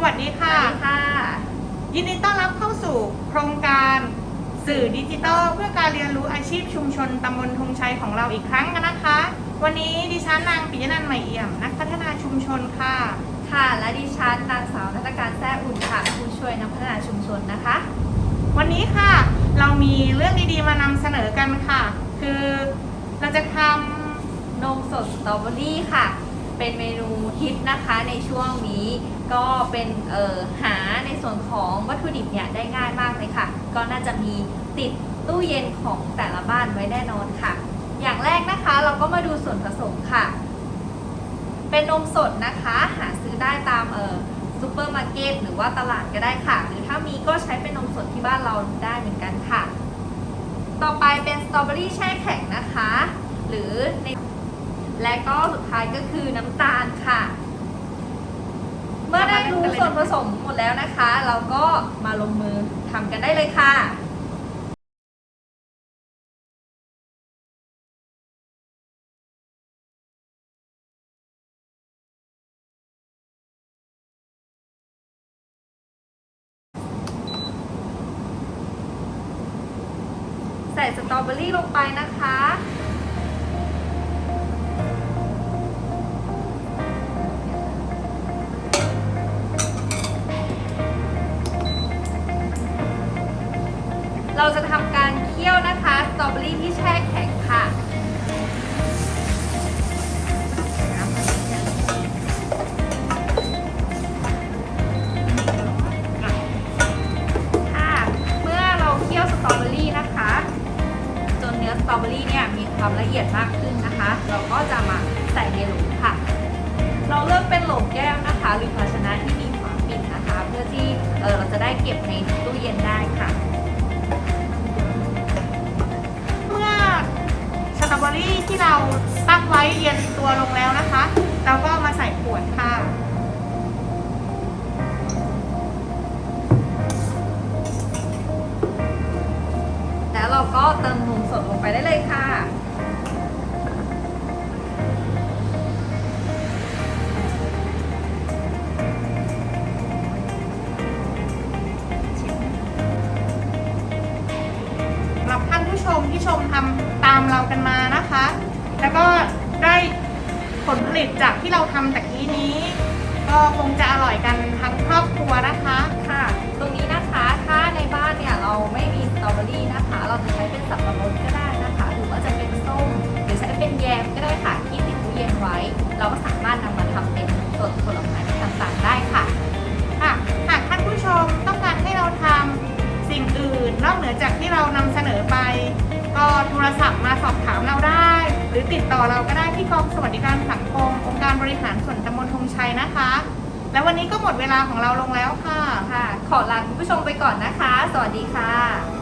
ดีค่ะสวัสดีค่ะ ยินดีต้อนรับเข้าสู่โครงการสื่อดิจิทัลเพื่อการเรียนรู้อาชีพชุมชนตำบลธงชัยของเราอีกครั้งกันนะคะ วันนี้ดิฉันนางปิยนันท์ใหม่เอี่ยม นักพัฒนาชุมชนค่ะ ค่ะ และดิฉันนางสาวนัตการแท้อุ่นค่ะ ผู้ช่วยนักพัฒนาชุมชนนะคะ วันนี้ค่ะ เรามีเรื่องดีๆมานำเสนอกันค่ะ คือเราจะทนมสดสตรอเบอรี่ค่ะ เป็นเมนูฮิตนะคะในช่วงนี้ก็เป็นเอ่อหาในส่วนของวัตถุดิบเนี่ยได้ง่ายมากเลยค่ะ ก็น่าจะมีติดตู้เย็นของแต่ละบ้านไว้แน่นอนค่ะ อย่างแรกนะคะเราก็มาดูส่วนผสมค่ะ เป็นนมสดนะคะหาซื้อได้ตามเอ่อซูเปอร์มาร์เก็ตหรือว่าตลาดก็ได้ค่ะ หรือถ้ามีก็ใช้เป็นนมสดที่บ้านเราได้เหมือนกันค่ะ ต่อไปเป็นสตรอเบอรี่แช่แข็งนะคะ หรือใน และก็สุดท้ายก็คือน้ำตาลค่ะ เมื่อได้รู้ส่วนผสมหมดแล้วนะคะ เราก็มาลงมือทำกันได้เลยค่ะใส่สตรอเบอรี่ลงไปนะคะ เราจะทำการเคี่ยวนะคะสตรอเบอรี่ที่แช่แข็งค่ะ ค่ะ เมื่อเราเคี่ยวสตรอเบอรี่นะคะ จนเนื้อสตรอเบอรี่เนี่ยมีความละเอียดมากขึ้นนะคะ เราก็จะมาใส่ในโหลค่ะ เราเลือกเป็นโหลแก้วนะคะ หรือภาชนะที่มีฝาปิดนะคะ เพื่อที่เออเราจะได้เก็บในตู้เย็นได้ค่ะ เราตั้งไว้เย็นตัวลงแล้วนะคะ เราก็มาใส่ขวดค่ะ แล้วเราก็เติมนมสดลงไปได้เลยค่ะรับท่านผู้ชมที่ชมทำตามเรากันมานะคะ แล้วก็ได้ผลผลิตจากที่เราทำตะกี้นี้ ก็คงจะอร่อยกันทั้งครอบครัวนะคะค่ะ ตรงนี้นะคะถ้าในบ้านเนี่ยเราไม่มีสตรอเบอรี่นะคะ เราจะใช้เป็นสับปะรดก็ได้นะคะ หรือว่าจะเป็นส้มหรือใช้เป็นแยมก็ได้ค่ะที่ติดตู้เย็นไว้ เราก็สามารถนำมาทำเป็นสดผลไม้ต่างๆได้ค่ะ ค่ะหากท่านผู้ชมต้องการให้เราทำสิ่งอื่น นอกเหนือจากที่เรานำเสนอไป ก็โทรศัพท์มาสอบถามเราได้ หรือติดต่อเราก็ได้ที่กองสวัสดิการสังคมองค์การบริหารส่วนตำบลธงชัยนะคะ และวันนี้ก็หมดเวลาของเราลงแล้วค่ะ ค่ะ ขอลาคุณผู้ชมไปก่อนนะคะ สวัสดีค่ะ